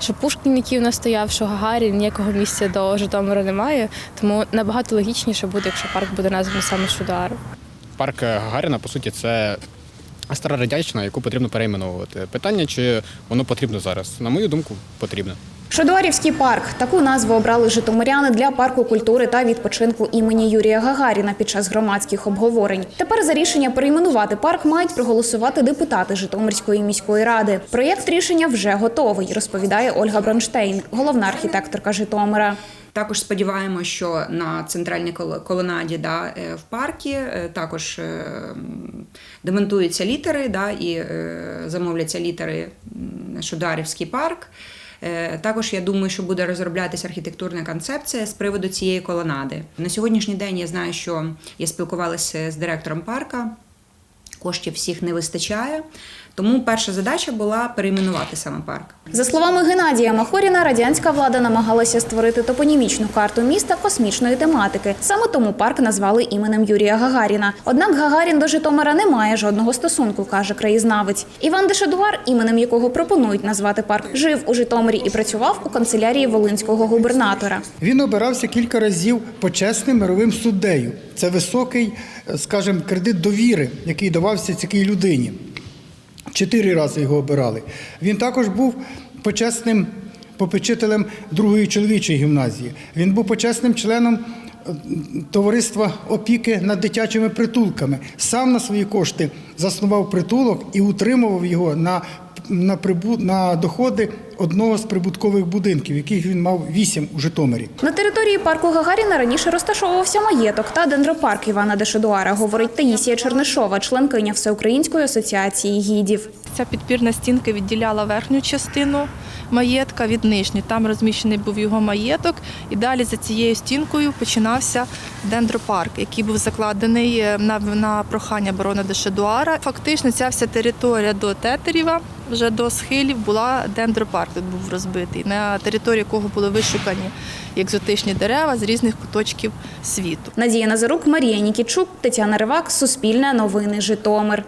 Що Пушкін, який у нас стояв, що Гагарін, ніякого місця до Житомира немає. Тому набагато логічніше буде, якщо парк буде названий саме Шудару. Парк Гагаріна, по суті, це стара радянщина, яку потрібно перейменовувати. Питання, чи воно потрібно зараз? На мою думку, потрібно. Шодуарівський парк таку назву обрали житомиряни для парку культури та відпочинку імені Юрія Гагаріна під час громадських обговорень. Тепер за рішення перейменувати парк мають проголосувати депутати Житомирської міської ради. Проєкт рішення вже готовий, розповідає Ольга Бронштейн, головна архітекторка Житомира. Також сподіваємося, що на центральній кол- колонаді да, е, в паркі е, також е, демонтуються літери да, і замовляться літери Шударівський парк. Е, Також я думаю, що буде розроблятися архітектурна концепція з приводу цієї колонади. На сьогоднішній день я знаю, що я спілкувалася з директором парка. Коштів всіх не вистачає, тому перша задача була перейменувати саме парк. За словами Геннадія Махоріна, радянська влада намагалася створити топонімічну карту міста космічної тематики. Саме тому парк назвали іменем Юрія Гагаріна. Однак Гагарін до Житомира не має жодного стосунку, каже краєзнавець. Іван Дешедуар, іменем якого пропонують назвати парк, жив у Житомирі і працював у канцелярії волинського губернатора. Він обирався кілька разів почесним мировим суддею. Це високий, е, скажімо, кредит довіри, який давався цій людині. Чотири рази його обирали. Він також був почесним попечителем другої чоловічої гімназії. Він був почесним членом е, товариства опіки над дитячими притулками. Сам на свої кошти заснував притулок і утримував його на, на, прибу, на доходи одного з прибуткових будинків, яких він мав вісім у Житомирі. На території парку Гагаріна раніше розташовувався маєток та дендропарк Івана Дешедуара, говорить Таїсія Чернишова, членкиня Всеукраїнської асоціації гідів. Ця підпірна стінка відділяла верхню частину маєтка від нижньої. Там розміщений був його маєток, і далі за цією стінкою починався дендропарк, який був закладений е, на, на прохання барона Дешедуара. Фактично, ця вся територія до Тетерєва, вже до схилів, була дендропарк. Тут був розбитий, на території якого були вишукані екзотичні дерева з різних куточків світу. Надія Назарук, Марія Нікічук, Тетяна Ривак, Суспільне новини, Житомир.